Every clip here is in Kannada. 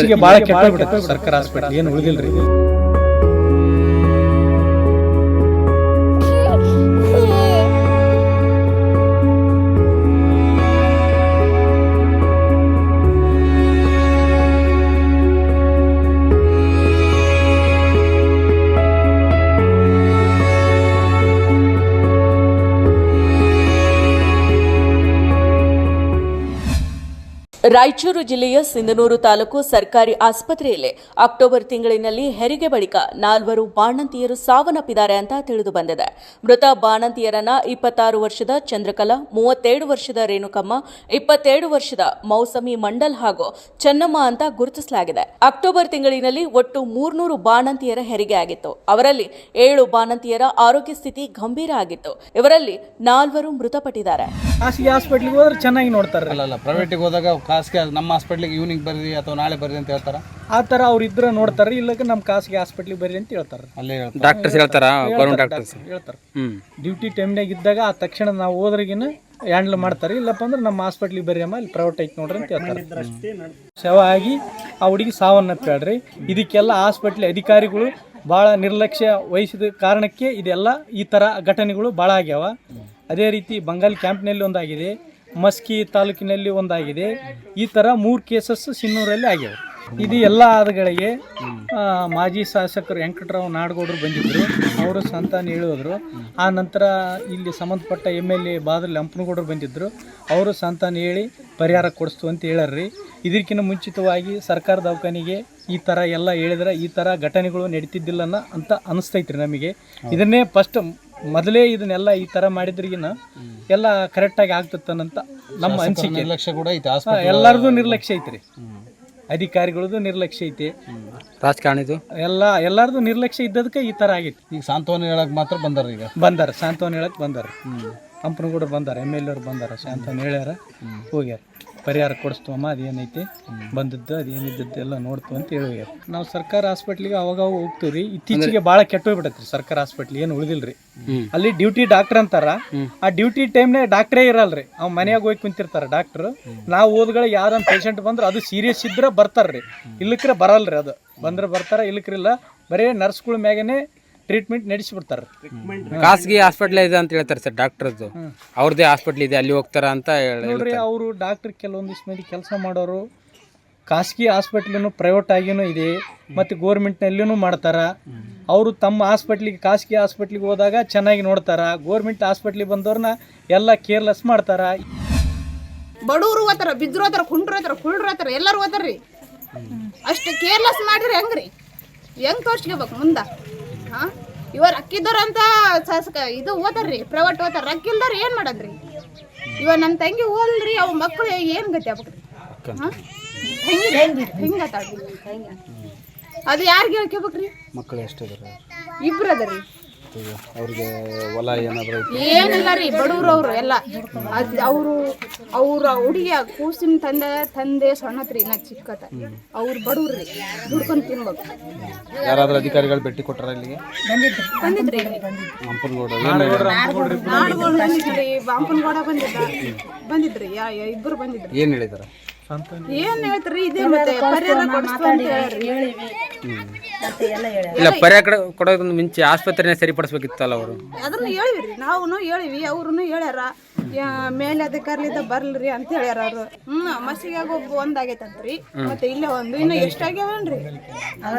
ಇತ್ತೀಚೆಗೆ ಬಹಳ ಕೆಟ್ಟ ಸರ್ಕಾರ ಹಾಸ್ಪಿಟಲ್ ಏನು ಉಳಿದಿಲ್ರಿ ರಾಯಚೂರು ಜಿಲ್ಲೆಯ ಸಿಂಧನೂರು ತಾಲೂಕು ಸರ್ಕಾರಿ ಆಸ್ಪತ್ರೆಯಲ್ಲಿ ಅಕ್ಟೋಬರ್ ತಿಂಗಳಿನಲ್ಲಿ ಹೆರಿಗೆ ಬಳಿಕ ನಾಲ್ವರು ಬಾಣಂತಿಯರು ಸಾವನ್ನಪ್ಪಿದ್ದಾರೆ ಅಂತ ತಿಳಿದು ಬಂದಿದೆ. ಮೃತ ಬಾಣಂತಿಯರನ್ನ ಇಪ್ಪತ್ತಾರು ವರ್ಷದ ಚಂದ್ರಕಲಾ ಮೂವತ್ತೇಳು ವರ್ಷದ ರೇಣುಕಮ್ಮ ಇಪ್ಪತ್ತೇಳು ವರ್ಷದ ಮೌಸಮಿ ಮಂಡಲ್ ಹಾಗೂ ಚೆನ್ನಮ್ಮ ಅಂತ ಗುರುತಿಸಲಾಗಿದೆ. ಅಕ್ಟೋಬರ್ ತಿಂಗಳಿನಲ್ಲಿ ಒಟ್ಟು ಮೂರ್ನೂರು ಬಾಣಂತಿಯರ ಹೆರಿಗೆ ಆಗಿತ್ತು. ಅವರಲ್ಲಿ ಏಳು ಬಾಣಂತಿಯರ ಆರೋಗ್ಯ ಸ್ಥಿತಿ ಗಂಭೀರ ಆಗಿತ್ತು. ಇವರಲ್ಲಿ ನಾಲ್ವರು ಮೃತಪಟ್ಟಿದ್ದಾರೆ. ಖಾಸಗಿ ನಮ್ಮ ಹಾಸ್ಪಿಟ್ಲಿಗೆ ಇವ್ನಿಗೆ ಬರ್ರಿ ಅಥವಾ ನಾಳೆ ಬರ್ರಿ ಅಂತ ಹೇಳ್ತಾರ? ಆ ಥರ ಅವ್ರು ಇದ್ರ ನೋಡ್ತಾರೆ ಇಲ್ಲಕ್ಕೆ ನಮ್ಮ ಖಾಸಗಿ ಹಾಸ್ಪಿಟ್ಲಿಗೆ ಬರ್ರಿ ಅಂತ ಹೇಳ್ತಾರೆ ಅಲ್ಲೇ ಹೇಳ್ತಾರೆ. ಡಾಕ್ಟರ್ಸ್ ಹೇಳ್ತಾರ? ಗೌರ್ಮೆಂಟ್ ಡಾಕ್ಟರ್ಸ್ ಹೇಳ್ತಾರೆ ಹ್ಮ್. ಡ್ಯೂಟಿ ಟೈಮ್ನಾಗ ಇದ್ದಾಗ ಆ ತಕ್ಷಣ ನಾವು ಹೋದ್ರಿಗಿನ ಹ್ಯಾಂಡಲ್ ಮಾಡ್ತಾರೆ ಇಲ್ಲಪ್ಪ ಅಂದ್ರೆ ನಮ್ಮ ಹಾಸ್ಪಿಟ್ಲಿಗೆ ಬರ್ರಿ ಅಮ್ಮ ಇಲ್ಲಿ ಪ್ರೈವೇಟ್ ಐತಿ ನೋಡ್ರಿ ಅಂತ ಹೇಳ್ತಾರೆ. ಶವ ಆಗಿ ಆ ಹುಡುಗಿ ಸಾವನ್ನಪ್ಪಾಳ್ರಿ ಇದಕ್ಕೆಲ್ಲ ಹಾಸ್ಪಿಟ್ಲ್ ಅಧಿಕಾರಿಗಳು ಭಾಳ ನಿರ್ಲಕ್ಷ್ಯ ವಹಿಸಿದ ಕಾರಣಕ್ಕೆ ಇದೆಲ್ಲ ಈ ಥರ ಘಟನೆಗಳು ಭಾಳ ಆಗ್ಯಾವ. ಅದೇ ರೀತಿ ಬಂಗಾಲ್ ಕ್ಯಾಂಪ್ನಲ್ಲಿ ಒಂದಾಗಿದೆ. ಮಸ್ಕಿ ತಾಲೂಕಿನಲ್ಲಿ ಒಂದಾಗಿದೆ. ಈ ಥರ ಮೂರು ಕೇಸಸ್ ಸಿನ್ನೂರಲ್ಲಿ ಆಗ್ಯಾವೆ. ಇದು ಎಲ್ಲ ಆದಗಳಿಗೆ ಮಾಜಿ ಶಾಸಕರು ವೆಂಕಟರಾವ್ ನಾಡಗೌಡರು ಬಂದಿದ್ದರು ಅವರು ಸಂತಾನ ಹೇಳೋದ್ರು. ಆ ನಂತರ ಇಲ್ಲಿ ಸಂಬಂಧಪಟ್ಟ ಎಂ ಎಲ್ ಎ ಬಾದಲ್ ಹಂಪನಗೌಡರು ಬಂದಿದ್ದರು ಅವರು ಸಂತಾನ ಹೇಳಿ ಪರಿಹಾರ ಕೊಡಿಸ್ತು ಅಂತ ಹೇಳರ್ರಿ. ಇದಕ್ಕಿಂತ ಮುಂಚಿತವಾಗಿ ಸರ್ಕಾರ ದವಾಖಾನಿಗೆ ಈ ಥರ ಎಲ್ಲ ಹೇಳಿದ್ರೆ ಈ ಥರ ಘಟನೆಗಳು ನಡೀತಿದ್ದಿಲ್ಲ ಅನ್ನೋ ಅಂತ ಅನಿಸ್ತೈತ್ರಿ ನಮಗೆ. ಇದನ್ನೇ ಫಸ್ಟ್ ಮೊದಲೇ ಇದನ್ನೆಲ್ಲ ಈ ತರ ಮಾಡಿದ್ರಿಗಿನ ಎಲ್ಲ ಕರೆಕ್ಟಾಗಿ ಆಗ್ತತ್ತನಂತ ನಮ್ಮ ಅನಿಸಿಕೆ. ನಿರ್ಲಕ್ಷ್ಯ ಕೂಡ ಐತೆ ಎಲ್ಲರದು ನಿರ್ಲಕ್ಷ್ಯ ಐತ್ರಿ. ಅಧಿಕಾರಿಗಳದ್ದು ನಿರ್ಲಕ್ಷ್ಯ ಐತಿ. ರಾಜಕಾರಣಿದು ಎಲ್ಲ ಎಲ್ಲರದು ನಿರ್ಲಕ್ಷ್ಯ ಇದ್ದದಕ್ಕೆ ಈ ತರ ಆಗೈತಿ. ಈಗ ಸಾಂತ್ವನ ಹೇಳಕ್ ಮಾತ್ರ ಬಂದಾರ ಈಗ? ಬಂದಾರ ಸಾಂತ್ವನ ಹೇಳಕ್ ಬಂದಾರ. ಹಂಪನಗೌಡರು ಬಂದಾರ ಎಂ ಎಲ್ ಅವ್ರು ಬಂದಾರ ಸಾಂತ್ವನ ಹೇಳ್ಯಾರ ಹೋಗ್ಯಾರ. ಪರಿಹಾರ ಕೊಡಿಸ್ತು ಅಮ್ಮ ಅದೇನೈತಿ? ಬಂದದ್ದು ಅದೇನಿದ್ದದ್ದು ಎಲ್ಲ ನೋಡ್ತು ಅಂತ ಹೇಳಿ ನಾವು ಸರ್ಕಾರ ಹಾಸ್ಪಿಟ್ಲಿಗೆ ಅವಾಗ ಅವಾಗ ಹೋಗ್ತೀವಿ ರೀ ಇತ್ತೀಚೆಗೆ ಭಾಳ ರೀ ಸರ್ಕಾರ ಹಾಸ್ಪಿಟ್ಲ್ ಏನು ಉಳಿದಿಲ್ರಿ. ಅಲ್ಲಿ ಡ್ಯೂಟಿ ಡಾಕ್ಟರ್ ಅಂತಾರ. ಆ ಡ್ಯೂಟಿ ಟೈಮ್ನೇ ಡಾಕ್ಟ್ರೇ ಇರಲ್ರಿ. ಅವ್ ಮನೆಯಾಗ ಹೋಗಿ ಕುಂತಿರ್ತಾರ ಡಾಕ್ಟ್ರು ನಾವು ಹೋದ್ಗಳ ಯಾರನ್ನ ಪೇಷಂಟ್ ಬಂದ್ರೆ ಅದು ಸೀರಿಯಸ್ ಇದ್ರೆ ಬರ್ತಾರ್ರಿ. ಇಲ್ಲಕ್ರೆ ಬರಲ್ರಿ ಅದು. ಬಂದ್ರೆ ಬರ್ತಾರ ಇಲ್ಲಕ್ರಿಲ್ಲ ಬರೇ ನರ್ಸ್ಗಳ ಮ್ಯಾಗನೆ ಟ್ರೀಟ್ಮೆಂಟ್ ನಡೆಸಿಬಿಡ್ತಾರ. ಖಾಸಗಿ ಹಾಸ್ಪಿಟ್ಲ್ ಇದೆ ಅಂತ ಹೇಳ್ತಾರೆ ಸರ್ ಡಾಕ್ಟರ್ದು ಅವ್ರದೇ ಹಾಸ್ಪಿಟ್ಲ್ ಇದೆ ಅಲ್ಲಿ ಹೋಗ್ತಾರ ಅಂತ ಹೇಳಿ ನೋಡ್ರಿ ಅವರು ಡಾಕ್ಟರ್ ಕೆಲವೊಂದಿಷ್ಟು ಮಂದಿ ಕೆಲಸ ಮಾಡೋರು ಖಾಸಗಿ ಹಾಸ್ಪಿಟ್ಲೂ ಪ್ರೈವೇಟ್ ಆಗಿನೂ ಇದೆ ಮತ್ತು ಗೋರ್ಮೆಂಟ್ನಲ್ಲಿಯೂ ಮಾಡ್ತಾರ. ಅವರು ತಮ್ಮ ಹಾಸ್ಪಿಟ್ಲಿಗೆ ಖಾಸಗಿ ಹಾಸ್ಪಿಟ್ಲಿಗೆ ಹೋದಾಗ ಚೆನ್ನಾಗಿ ನೋಡ್ತಾರ. ಗೋರ್ಮೆಂಟ್ ಹಾಸ್ಪಿಟ್ಲಿಗೆ ಬಂದವ್ರನ್ನ ಎಲ್ಲ ಕೇರ್ಲೆಸ್ ಮಾಡ್ತಾರ. ಬಡವರು ಓತಾರ ಬಿದ್ರು ಹೋತಾರ ಕುಂಡ್ರು ಹೋತಾರ ಕುಳ್ರು ಹೋತಾರ ಎಲ್ಲರೂ ಓತಾರ್ರಿ ಅಷ್ಟು ಕೇರ್ಲೆಸ್ ಮಾಡಿರಿ ಹೆಂಗ್ರಿ? ಹೆಂಗ್ ತೋರ್ಸ್ಕೋಬೇಕು ಮುಂದ? ಹಾ? ಇವ ಅಂತ ಶಾಸಕ ಇದು ಓದಾರ್ರಿ ಪ್ರೈವೇಟ್ ಓದಾರ ರಕ್ಕಿಲ್ದವ್ರು ಏನು ಮಾಡದ್ರಿ? ಇವ ನನ್ನ ತಂಗಿ ಓದಲ್ರಿ ಅವ್ ಮಕ್ಳು ಏನು ಗತಿ ಆಗ್ಬೇಕ್ರಿ? ಹಾಂ? ಹೆಂಗೆ ಹೆಂಗತಾಳ್ರಿ ಅದು ಯಾರಿಗೆ ಹೇಳ್ಕೋಬೇಕ್ರಿ? ಮಕ್ಕಳು ಎಷ್ಟು ಇಬ್ರು ಅದರಿ ಅವ್ರಿಗೆ ಹೊಲ ಏನಾದ್ರು ಐತೆ ಏನಿಲ್ಲ ರೀ ಬಡವ್ರು ಅವ್ರು ಎಲ್ಲ. ಅದ್ ಅವರು ಅವ್ರ ಹುಡುಗಿಯ ಕೂಸಿನ ತಂದೆ ತಂದೆ ಸಣ್ಣತ್ರಿ ನಾ ಚಿಕ್ಕತ. ಅವ್ರು ಬಡವ್ರು ರೀ ದುಡ್ಕೊಂಡು ತಿನ್ಬೇಕು. ಯಾರಾದ್ರೂ ಅಧಿಕಾರಿಗಳು ಭೇಟಿ ಕೊಟ್ಟಾರ ಇಲ್ಲಿಗೆ? ಬಂದಿದ್ರಿ ಹಂಪನಗೌಡ ನಾಡುಗಳು ಬಂದಿದ್ರಿ ಬಾಂಪನಗೌಡ ಬಂದಿದ್ದ. ಬಂದಿದ್ರಿ ಯಾ ಇಬ್ಬರು ಬಂದಿದ್ರು ಬಂದಿದ್ರಿ. ಏನ್ ಹೇಳಿದಾರ? ಏನ್ ಹೇಳ್ತಾರ್ರಿ ಇದೇ ಮತ್ತೆ ಪರಿಹಾರ ಕೊಡಿಸ್ತು ಅಂತ ಹೇಳ್ರಿ. ಇಲ್ಲ ಪರಿಹಾರ ಕಡೆ ಕೊಡೋದನ್ನ ಮುಂಚೆ ಆಸ್ಪತ್ರೆನೇ ಸರಿಪಡಿಸ್ಬೇಕಿತ್ತಲ್ಲ ಅವರು. ಅದನ್ನ ಹೇಳಿವ್ರಿ. ನಾವು ಹೇಳಿವಿ ಅವ್ರು ಹೇಳ್ಯಾರ ಮೇಲೆ ಅಧಿಕಾರಿಲಿಂದ ಬರ್ಲ್ರಿ ಅಂತ ಹೇಳ್ಯಾರ ಅವ್ರು. ಹ್ಮ್ ಮಸಿಗಾಗ ಒಬ್ಬ ಒಂದಾಗೈತಂತ್ರಿ. ಮತ್ತೆ ಇಲ್ಲೇ ಒಂದು ಇನ್ನು ಎಷ್ಟಾಗ್ಯಾವನ್ರಿ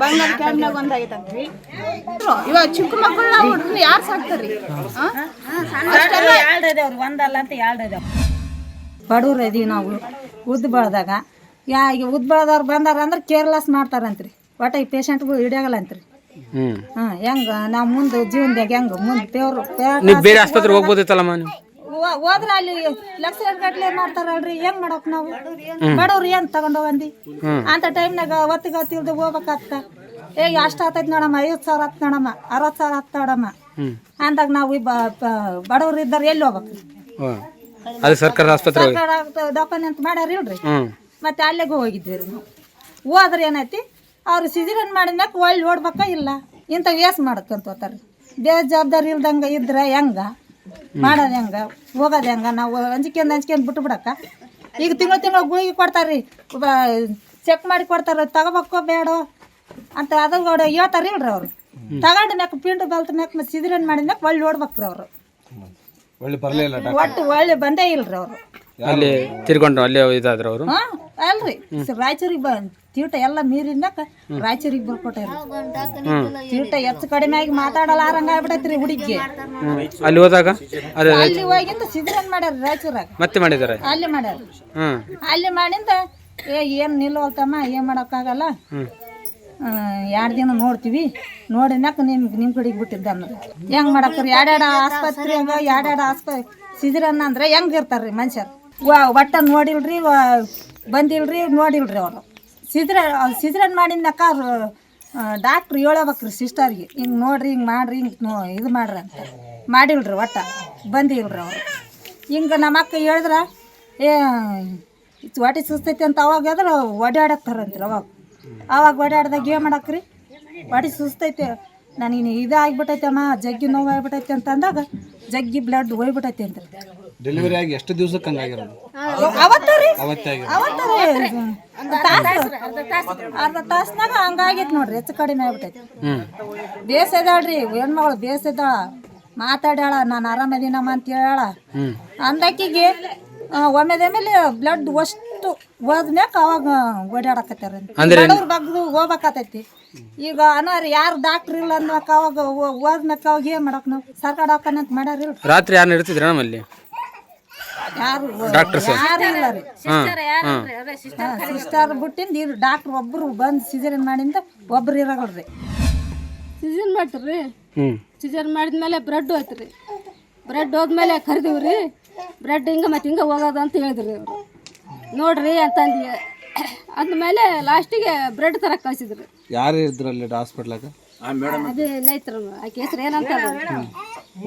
ಬಂಗಾರ ಕ್ಯಾಂಪ್ನಾಗ ಒಂದಾಗೈತಂತ್ರಿ. ಇವಾಗ ಚಿಕ್ಕ ಮಕ್ಕಳನ್ನ ಹುಡ್ರನ್ನ ಯಾರು ಸಾಕ್ತಾರ್ರಿ? ಒಂದಲ್ಲ ಅಂತ ಎರಡು ಬಡವ್ರು ಇದೀವಿ ನಾವು. ಉದ್ದು ಬೆಳೆದಾಗ. ಯಾ ಈಗ ಉದ್ದು ಬೆಳ್ದವ್ರು ಬಂದಾರ ಅಂದ್ರೆ ಕೇರ್ಲೆಸ್ ಮಾಡ್ತಾರಂತ್ರಿ. ಒಟ್ಟ ಈ ಪೇಷಂಟ್ಗಳು ಹಿಡಿಯಾಗಲ್ಲ ಅಂತ್ರಿ ಹ್ಮ್. ಹಾಂ ಹೆಂಗ ನಾವು ಮುಂದೆ ಜೀವನದಾಗ ಹೆಂಗ ಮುಂದೆ ನೀವು ಬೇರೆ ಆಸ್ಪತ್ರೆಗೆ ಹೋಗ್ಬೋದಿತ್ತಲ್ಲಮ್ಮ ನೀವು? ಹೋದ್ರೆ ಅಲ್ಲಿ ಲಕ್ಷ ಗಟ್ಲೆ ಮಾಡ್ತಾರಲ್ರಿ ಹೆಂಗ್ ಮಾಡಕ್ ನಾವು? ಬಡವ್ರು ಏನ್ ತಗೊಂಡೋಗಂದಿ ಅಂತ ಟೈಮ್ನಾಗ ಒತ್ತಿಗೆ ತಿಳ್ದು ಹೋಗ್ಬೇಕಾಗ್ತ. ಏ ಅಷ್ಟು ಆತೈತಿ ನೋಡಮ್ಮ ಐವತ್ತು ಸಾವಿರ ಹತ್ತು ನೋಡಮ್ಮ ಅರವತ್ತು ಸಾವಿರ ಹತ್ತು ನೋಡಮ್ಮ. ಅಂದಾಗ ನಾವು ಬಡವ್ರು ಇದ್ದಾರೆ ಎಲ್ಲಿ ಹೋಗ್ಬೇಕು. ಅದು ಸರ್ಕಾರದ ಆಸ್ಪತ್ರೆ ಹೋಗಿ ಸರ್ಕಾರ ಅಂತ ಮಾಡ್ಯಾರ ಇಲ್ರಿ. ಹ್ಮ್. ಮತ್ತೆ ಅಲ್ಲೇಗೂ ಹೋಗಿದ್ವಿ ರೀ ನಾವು. ಹೋದ್ರೆ ಏನೈತಿ ಅವ್ರು ಸಿಜರನ್ ಮಾಡಿದ್ಮ್ಯಾಕ ಒಳ್ಳೆ ಓಡ್ಬೇಕ ಇಲ್ಲ. ಇಂಥ ವೇಸ್ ಮಾಡಕ್ಕಂತ ಹೋಗ್ತಾರೆ ಬೇಜವಾಬ್ದಾರಿ ಇಲ್ದಂಗೆ ಇದ್ರೆ ಹೆಂಗ? ಮಾಡೋದು ಹೆಂಗ? ಹೋಗೋದು ಹೆಂಗ? ನಾವು ಅಂಜಿಕೆಂದು ಅಂಜಿಕೆಂದು ಬಿಟ್ಟು ಬಿಡಕ್ಕ. ಈಗ ತಿಂಗಳು ತಿಂಗಳು ಗುಳಿಗೆ ಕೊಡ್ತಾರ್ರಿ. ಚೆಕ್ ಮಾಡಿ ಕೊಡ್ತಾರ ತಗೋಬೇಕೋ ಬೇಡ ಅಂತ ಅದ್ರ ಹೇಳ್ತಾರ ಇಲ್ರಿ ಅವ್ರು. ತಗೊಂಡ ಮ್ಯಾಕ ಪಿಂಡು ಬಲ್ತ ಮ್ಯಾಕ ಮತ್ತೆ ಸಿದ್ರನ್ ಮಾಡಿದ ಮ್ಯಾಕ ಒಳ್ಳೆ ನೋಡ್ಬೇಕ್ರಿ ಅವ್ರು. ಒಳ್ಳೆ ಬರಲೇ ಇಲ್ಲ ಒಟ್ಟು ಒಳ್ಳೆ ಬಂದೇ ಇಲ್ರಿ ಅವ್ರು. ಅಲ್ಲಿ ತಿರ್ಕೊಂಡ್ರು ಅಲ್ಲೇ ಇದಾದ್ರು ಅವರು? ಹಾ ಅಲ್ರಿ. ರಾಯಚೂರಿಗೆ ಬಂದ್ ತೀಟ ಎಲ್ಲ ಮ್ಯಾಕ ರಾಯಚೂರಿಗೆ ಬರ್ಕೊಟ್ಟಾರ ತೀಟ ಹೆಚ್ಚು ಕಡಿಮೆ ಆಗಿ ಮಾತಾಡಲ್ಲ ಆರಂಗ ಆಗ್ಬಿಟ್ಟೈತ್ರಿ ಹುಡುಗಿ ಅಲ್ಲಿ ಹೋದಾಗ? ಅದೇ ಅಲ್ಲಿ ಹೋಗಿಂದ ಸಿದ್ರನ್ ಮಾಡ್ಯಾರ ರಾಯಚೂರಾಗ. ಮತ್ತೆ ಮಾಡಿದಾರೆ? ಅಲ್ಲಿ ಮಾಡ್ಯಾರ. ಹ್ಮ್. ಅಲ್ಲಿ ಮಾಡಿಂದ ಏ ಏನ್ ನಿಲ್ಲವಲ್ತಮ್ಮ ಏನ್ ಮಾಡೋಕ್ಕಾಗಲ್ಲ. ಎರಡು ದಿನ ನೋಡ್ತೀವಿ ನೋಡಿನಾಕ ನಿಮ್ಗೆ ನಿಮ್ಮ ಕಡೆಗೆ ಬಿಟ್ಟಿದ್ದ ಅನ್ನೋದು ಹೆಂಗೆ ಮಾಡಕ್ರಿ ಎರಡೆರಡು ಆಸ್ಪತ್ರೆಯಾಗ ಎರಡೆರಡು ಆಸ್ಪ ಸಿದ್ರನ್ನ ಅಂದ್ರೆ ಹೆಂಗೆ ಇರ್ತಾರೆ ಮನುಷ್ಯರು? ವಾ, ಒಟ್ಟ ನೋಡಿಲ್ರಿ ಬಂದಿಲ್ರಿ, ನೋಡಿಲ್ರಿ ಅವರು. ಸಿದ್ರ ಸಿದ್ರನ್ ಮಾಡಿದ್ನಾಕ ಡಾಕ್ಟ್ರ್ ಹೇಳಬೇಕ್ರಿ ಸಿಸ್ಟರ್ಗೆ, ಹಿಂಗೆ ನೋಡ್ರಿ, ಹಿಂಗೆ ಮಾಡ್ರಿ, ಹಿಂಗೆ ಇದು ಮಾಡ್ರಿ ಅಂತ. ಮಾಡಿಲ್ರಿ ಒಟ್ಟ, ಬಂದಿಲ್ರಿ ಅವರು. ಹಿಂಗೆ ನಮ್ಮ ಅಕ್ಕ ಹೇಳಿದ್ರ, ಏ ಹೊಟ್ಟೆ ಸುಸ್ತೈತಿ ಅಂತ ಅವಾಗ ಅದ್ರ ಓಡಾಡಕ್ತಾರಂತ್ರಿ ಅವಾಗ. ಅವಾಗ ಓಡಾಡ್ದಾಗ ಏನು ಮಾಡಕ್ರಿ? ಬಾಡಿ ಸುಸ್ತೈತೆ. ನನಗೆ ಇದು ಆಗ್ಬಿಟ್ಟೈತಮ್ಮ ಜಗ್ಗಿ ನೋವು ಆಗ್ಬಿಟ್ಟೈತೆ ಅಂತ ಅಂದಾಗ ಜಗ್ಗಿ ಬ್ಲಡ್ ಹೋಗ್ಬಿಟ್ಟೈತೆ ಅಂತ. ಡೆಲಿವರಿ ಆಗಿ ಎಷ್ಟು ದಿವ್ಸಕ್ಕೆ ಹಂಗಾಗಿರೋದು? ಅವತ್ತ ರೀ? ಅರ್ಧ ತಾಸ್ನಾಗ ಹಂಗಾಗಿತ್ತು ನೋಡ್ರಿ ಹೆಚ್ಚು ಕಡಿಮೆ ಆಗ್ಬಿಟ್ಟೈತಿ. ಬೇಸದಾಳ್ರಿ ಹೆಣ್ಮಗಳು ಬೇಸದಾಳ ಮಾತಾಡ್ಯಾಳ ನಾನು ಆರಾಮದೀನಮ್ಮ ಅಂತ ಹೇಳ ಅಂದಾಕಿಗೆ ಒಮ್ಮೆದ ಮೇಲೆ ಬ್ಲಡ್ ಅಷ್ಟು ಹೋದ್ಮ್ಯಾಕ ಅವಾಗ ಓಡಾಡಕತ್ತಾರ ಬಡವ್ರ ಬಗ್ದು ಹೋಗ್ಬೇಕಾತೈತಿ. ಈಗ ಅನಾರ ಯಾರು ಡಾಕ್ಟ್ರ್ ಇಲ್ಲ ಅಂದ್ಮ್ಯಾಕ ಅವಾಗ ಹೋದ್ಮ್ಯಾಕ ಅವಾಗ ಏನ್ ಮಾಡಕ್ ನಾವು? ಸರ್ಕಾರ ಡಾಕ್ಟರ್ ಅಂತ ಮಾಡ್ಯಾರಿಲ್ಲ ರಾತ್ರಿ ಯಾರು ಇರ್ತಿದ್ರ ನಮ್ಮಲ್ಲಿ ಯಾರು ಯಾರು ಇಲ್ಲ ರೀ. ಸಿಸ್ಟರ್ ಬಿಟ್ಟಿಂದ ಇರ್ ಡಾಕ್ಟರ್ ಒಬ್ರು ಬಂದು ಸಿಜರಿನ್ ಮಾಡಿಂದ ಒಬ್ರು ಇರಗಲ್ರಿ. ಸಿಜನ್ ಮಾಡ್ತೀರಿ ಸಿಜನ್ ಮಾಡಿದ್ಮೇಲೆ ಬ್ರೆಡ್ ಹೋಯ್ತು ರೀ ಬ್ರೆಡ್ ಹೋದ್ಮೇಲೆ ಕರಿದೀವಿ ರೀ ಬ್ರೆಡ್ ಹಿಂಗೆ ಮತ್ತೆ ಹಿಂಗೆ ಹೋಗೋದು ಅಂತ ಹೇಳಿದ್ರಿ ಅವರು. ನೋಡ್ರಿ ಅಂತಂದು ಅಂದಮೇಲೆ ಲಾಸ್ಟಿಗೆ ಬ್ರೆಡ್ ತರ ಕಳಿಸಿದ್ರು. ಯಾರು ಇದ್ರಲ್ಲಿ ಹಾಸ್ಪಿಟ್ಲಾಗ ಅದೇ ನೈತ್ರ ಆ ಹೆಸ್ರು ಏನಂತ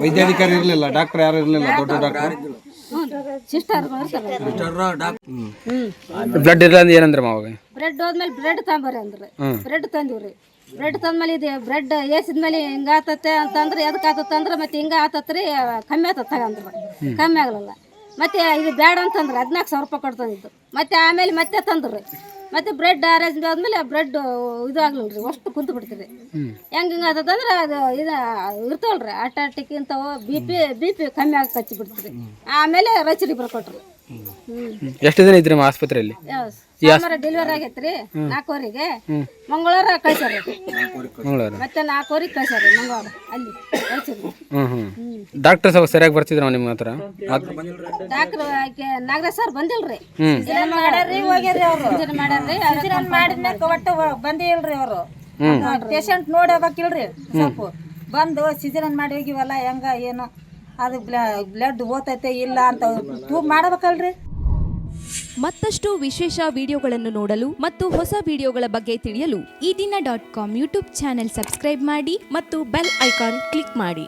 ವೈದ್ಯಾಧಿಕಾರಿ ಇರಲಿಲ್ಲ ಡಾಕ್ಟರ್ ಯಾರು ಇರಲಿಲ್ಲ ದೊಡ್ಡ ಡಾಕ್ಟರ್ ಸಿಸ್ಟರ್ ಬ್ಲಡ್ ಇಲ್ಲ ಅಂದ್ರೆ ಏನಂದ್ರೆ ಅವಾಗ ಬ್ರೆಡ್ ಹೋದ್ಮೇಲೆ ಬ್ರೆಡ್ ತಗೊಂಬರ್ರಿ ಅಂದ್ರೆ. ಬ್ರೆಡ್ ತಂದಿವ್ರಿ. ಬ್ರೆಡ್ ತಂದ್ಮೇಲೆ ಇದು ಬ್ರೆಡ್ ಏಸಿದ್ಮೇಲೆ ಹಿಂಗಾತತೆ ಆತತ್ತೆ ಅಂತಂದ್ರೆ ಎದಕ್ಕೆ ಆತತ್ತೆ ಅಂದ್ರೆ ಮತ್ತೆ ಹಿಂಗೆ ಆತತ್ರಿ ಕಮ್ಮಿ ಆತತ್ ತಗಂದ್ರೆ. ಕಮ್ಮಿ ಆಗಲಿಲ್ಲ. ಮತ್ತೆ ಇದು ಬೇಡ ಅಂತಂದ್ರೆ ಹದಿನಾಲ್ಕು ಸಾವಿರ ರೂಪಾಯಿ ಕೊಡ್ತಂದಿದ್ದು ತಂದಿದ್ದು ಮತ್ತೆ ಆಮೇಲೆ ಮತ್ತೆ ತಂದ್ರಿ. ಮತ್ತೆ ಬ್ರೆಡ್ ಅರೇಂಜ್ ಆದ್ಮೇಲೆ ಬ್ರೆಡ್ ಇದು ಆಗ್ಲಿಲ್ಲ ರೀ ಅಷ್ಟು ಕುಂತು ಬಿಡ್ತೀರಿ ಹೆಂಗೆ ಹಿಂಗೆ ಆತದಂದ್ರೆ ಅದು ಇದು ಇರ್ತಾವಲ್ರಿ. ಆಟಾಟಿಕ್ ಇಂಥವು ಬಿ ಪಿ ಬಿ ಪಿ ಕಮ್ಮಿ ಆಗಿ ಹಚ್ಚಿ ಬಿಡ್ತೀರಿ ಆಮೇಲೆ ರಚರಿ ಬರ್ಕೊಟ್ರಿ. ಎಷ್ಟು ದಿನ ಇದ್ರಿ ಆಸ್ಪತ್ರೆಯಲ್ಲಿ? ಸೋಮವಾರ ಡೆಲಿವರಿ ಆಗೈತ್ರಿ. ನಾಲ್ಕೂವರೆಗೆ. ಮಂಗಳವಾರ ಕಳ್ಸ್ಯಾರ ಮಂಗಳವಾರ. ಮತ್ತೆ ನಾಲ್ಕೂವರೆಗೆ ಕಳ್ಸ್ಯಾರ ಮಂಗಳವಾರ. ಅಲ್ಲಿ ಕಳ್ಸಿದ್ರು ಹ್ಮ್ ಹ್ಮ್. ಡಾಕ್ಟರ್ ಸ್ವಲ್ಪ ಸರಿಯಾಗಿ ಬರ್ತಿದ್ರ ನಿಮ್ಮ ಹತ್ರ? ಡಾಕ್ಟರ್ ಆಕೆ ನಾಗರಾಜ್ ಸರ್ ಬಂದಿಲ್ರಿ. ಮಾಡ್ಯಾರ್ರಿ ಹೋಗ್ಯಾರ ಅವ್ರು. ಇಂಜನ್ ಮಾಡ್ಯಾರ್ರಿ. ಸಿಜರಿನ್ ಮಾಡಿದ್ಮ್ಯಾಕ ಒಟ್ಟು ಬಂದಿಲ್ರಿ ಬಂದೇ ಇಲ್ರಿ ಅವರು. ಪೇಷಂಟ್ ನೋಡಬೇಕಿಲ್ರಿ ಸ್ವಲ್ಪ. ಬಂದು ಸಿಜರನ್ ಮಾಡಿ ಹೋಗಿವಲ್ಲ ಹೆಂಗ ಏನು? ಅದು ಬ್ಲಡ್ ಓತೈತೆ ಇಲ್ಲ ಅಂತ ಮಾಡಬೇಕಲ್ರಿ. ಮತ್ತಷ್ಟು ವಿಶೇಷ ವಿಡಿಯೋಗಳನ್ನು ನೋಡಲು ಮತ್ತು ಹೊಸ ವಿಡಿಯೋಗಳ ಬಗ್ಗೆ ತಿಳಿಯಲು Ee Dina dot com YouTube channel subscribe ಮಾಡಿ ಮತ್ತು ಬೆಲ್ ಐಕಾನ್ ಕ್ಲಿಕ್ ಮಾಡಿ.